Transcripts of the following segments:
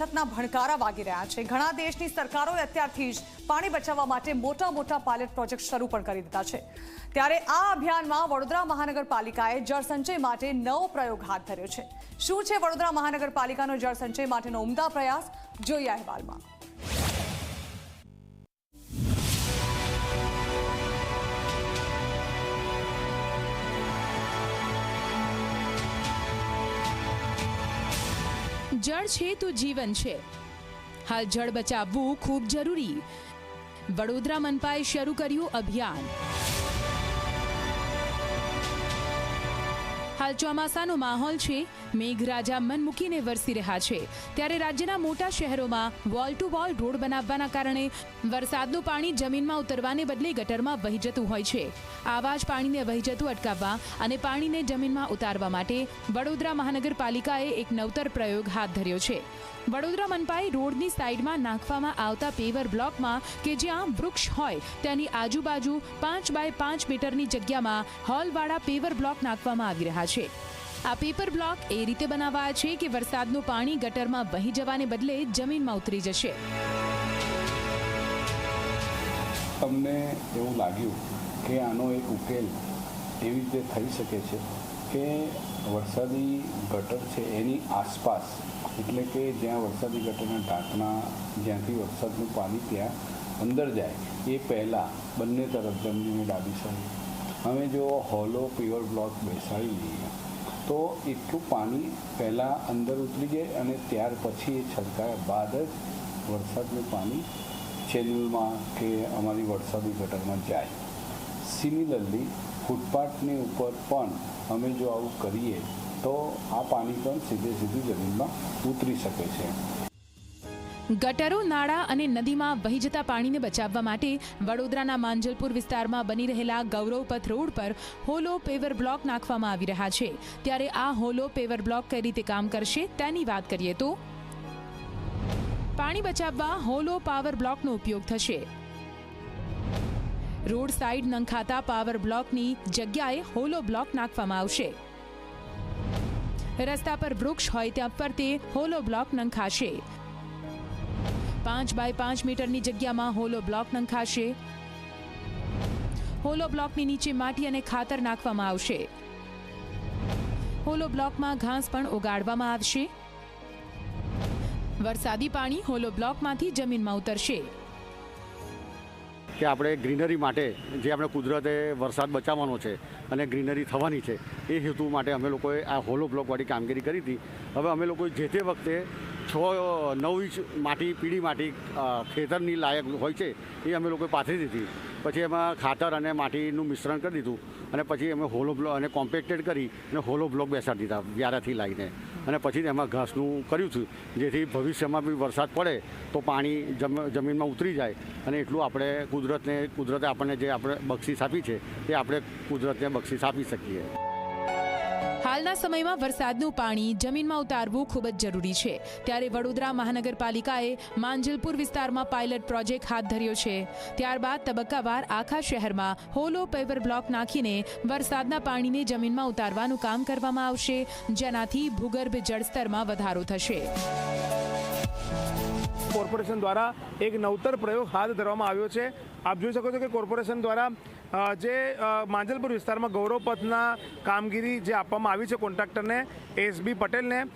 અછતના ભણકારા વાગી રહ્યા છે. ઘણા દેશની સરકારોએ અત્યારથી જ પાણી બચાવવા માટે મોટા મોટા પાયલટ પ્રોજેક્ટ શરૂ પણ કરી દીધા છે. ત્યારે આ અભિયાનમાં વડોદરા મહાનગરપાલિકાએ જળસંચય માટે નવો પ્રયોગ હાથ ધર્યો છે. શું છે વડોદરા મહાનગરપાલિકાનો જળસંચય માટેનો ઉમદા પ્રયાસ? જોઈએ અહેવાલમાં. જળ છે તો જીવન છે. હાલ જળ બચાવવું ખૂબ જરૂરી. વડોદરા મનપાએ શરૂ કર્યું અભિયાન. હાલ ચોમાસાનો માહોલ છે. મેઘરાજા મન મૂકીને વરસી રહ્યા છે. ત્યારે રાજ્યના મોટા શહેરોમાં વોલ ટુ વોલ રોડ બનાવવાના કારણે વરસાદનું પાણી જમીનમાં ઉતરવાને બદલે ગટરમાં વહી જતું હોય છે. આવા જ પાણીને વહી જતું અટકાવવા અને પાણીને જમીનમાં ઉતારવા માટે વડોદરા મહાનગરપાલિકાએ એક નવતર પ્રયોગ હાથ ધર્યો છે. વડોદરા મનપાએ રોડની સાઈડમાં નાખવામાં આવતા પેવર બ્લોકમાં કે જ્યાં વૃક્ષ હોય તેની આજુબાજુ પાંચ બાય પાંચ મીટરની જગ્યામાં હોલવાળા પેવર બ્લોક નાખવામાં આવી રહ્યા છે. આ પેપર બ્લોક એ રીતે બનાવાયા છે કે વરસાદનું પાણી ગટરમાં વહી જવાને બદલે જમીનમાં ઉતરી જશે. તમને એવું લાગ્યું કે આનો એક ઉકેલ એવી રીતે થઈ શકે છે કે વરસાદી ગટર છે એની આસપાસ, એટલે કે જ્યાં વરસાદી ગટરના ઢાંકણા, જ્યાંથી વરસાદનું પાણી ત્યાં અંદર જાય, એ પહેલાં બંને તરફ જમણીની ડાબી સાઈડ અમે જો હોલો પ્યોર બ્લોક બેસાડી લઈએ, તો એટલું પાણી પહેલાં અંદર ઉતરી જાય અને ત્યાર પછી એ છલકાયા બાદ જ વરસાદનું પાણી ચેનલમાં કે અમારી વરસાદી ગટરમાં જાય. સિમિલરલી ફૂટપાથની ઉપર પણ અમે જો આવું કરીએ, તો આ પાણી પણ સીધે સીધું જમીનમાં ઉતરી શકે છે. ગટરો, નાળા અને નદીમાં વહી જતા પાણીને બચાવવા માટે વડોદરાના માંજલપુર વિસ્તારમાં બની રહેલા ગૌરવપથ રોડ પર હોલો પેવર બ્લોક નાખવામાં આવી રહ્યા છે. ત્યારે આ હોલો પેવર બ્લોક કઈ રીતે કામ કરશે તેની વાત કરીએ તો પાણી બચાવવા હોલો પાવર બ્લોકનો ઉપયોગ થશે. રોડ સાઈડ નંખાતા પાવર બ્લોકની જગ્યાએ હોલો બ્લોક નાખવામાં આવશે. રસ્તા પર વૃક્ષ હોય ત્યાં ફરતે હોલો બ્લોક નંખાશે. પાંચ બાય પાંચ મીટરની જગ્યામાં હોલો બ્લોક નંખાશે. હોલો બ્લોકની નીચે માટી અને ખાતર નાખવામાં આવશે. હોલો બ્લોકમાં ઘાસ પણ ઉગાડવામાં આવશે. વરસાદી પાણી હોલો બ્લોકમાંથી જમીનમાં ઉતરશે. કે આપણે ગ્રીનરી માટે જે આપણે કુદરતે વરસાદ બચાવવાનો છે અને ગ્રીનરી થવાની છે, એ હેતુ માટે અમે લોકોએ આ હોલો બ્લોકવાળી કામગીરી કરી હતી. હવે અમે લોકોએ જે તે વખતે છ નવ ઇંચ માટી, પીળી માટી ખેતરની લાયક હોય છે, એ અમે લોકોએ પાથરી દીધી. પછી એમાં ખાતર અને માટીનું મિશ્રણ કરી દીધું અને પછી અમે હોલો બ્લોક અને કોમ્પેક્ટેડ કરી અને હોલો બ્લોક બેસાડી દીધા વ્યારાથી લાવીને અને પછી એમાં ઘાસનું કર્યું હતું, જેથી ભવિષ્યમાં બી વરસાદ પડે તો પાણી જમ, જમીનમાં ઉતરી જાય. અને એટલું આપણે કુદરતને, કુદરતે આપણને જે આપણે બક્ષિસ આપી છે, તે આપણે કુદરતને બક્ષિસ આપી શકીએ. હાલના સમયમાં વરસાદનું પાણી જમીનમાં ઉતારવું ખૂબ જ જરૂરી છે. ત્યારે વડોદરા મહાનગરપાલિકાએ માંજલપુર વિસ્તારમાં પાયલટ પ્રોજેક્ટ હાથ ધર્યો છે. ત્યારબાદ તબક્કાવાર આખા શહેરમાં હોલો પેવર બ્લોક નાખીને વરસાદના પાણીને જમીનમાં ઉતારવાનું કામ કરવામાં આવશે, જેનાથી ભૂગર્ભ જળસ્તરમાં વધારો થશે. કોર્પોરેશન દ્વારા એક નવતર પ્રયોગ હાથ ધરવામાં આવ્યો છે. આપ જોઈ શકો છો કે કોર્પોરેશન દ્વારા જે માંજલપુર વિસ્તારમાં ગૌરવપથના કામગીરી જે આપવામાં આવી છે કોન્ટ્રાક્ટરને એસબી પટેલને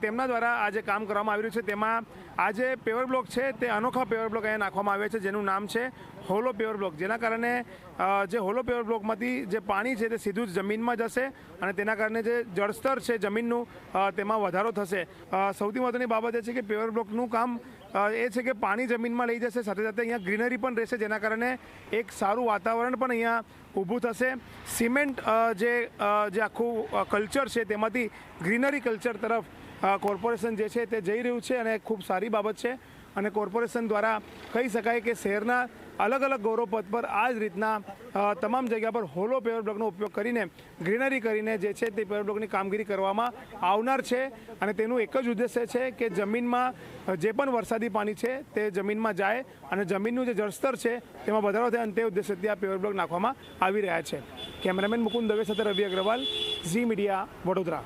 તેમના દ્વારા આ જે કામ કરવામાં આવી રહ્યું છે, તેમાં આ જે પેવર બ્લોક છે, તે અનોખા પેવર બ્લોક અહીંયા નાખવામાં આવ્યા છે, જેનું નામ છે હોલો પેવર બ્લોક. જેના કારણે જે હોલો પેવર બ્લોકમાંથી જે પાણી છે, તે સીધું જ જમીનમાં જશે અને તેના કારણે જે જળસ્તર છે જમીનનું તેમાં વધારો થશે. સૌથી મહત્ત્વની બાબત એ છે કે પેવર બ્લોકનું કામ એ છે કે પાણી જમીનમાં લઈ જશે, સાથે સાથે અહીંયા ગ્રીનરી પણ રહેશે, જેના કારણે એક સારું વાતાવરણ પણ અહીંયા ઊભું થશે. સિમેન્ટ જે જે આખું કલ્ચર છે તેમાંથી ગ્રીનરી કલ્ચર તરફ કોર્પોરેશન જે છે તે જઈ રહ્યું છે અને ખૂબ સારી બાબત છે. અને કોર્પોરેશન દ્વારા કહી શકાય કે શહેરના અલગ અલગ ગૌરવ પથ પર આ જ રીતના તમામ જગ્યા પર હોલો પેવર બ્લોકનો ઉપયોગ કરીને, ગ્રીનરી કરીને જે છે તે પેવર બ્લોકની કામગીરી કરવામાં આવનાર છે. અને તેનું એક જ ઉદ્દેશ્ય છે કે જમીનમાં જે પણ વરસાદી પાણી છે તે જમીનમાં જાય અને જમીનનું જે જળસ્તર છે તેમાં વધારો થાય અને તે ઉદ્દેશ્યથી આ પેવર બ્લોક નાખવામાં આવી રહ્યા છે. કેમેરામેન મુકુંદ દવે સાથે રવિ અગ્રવાલ, ઝી મીડિયા વડોદરા.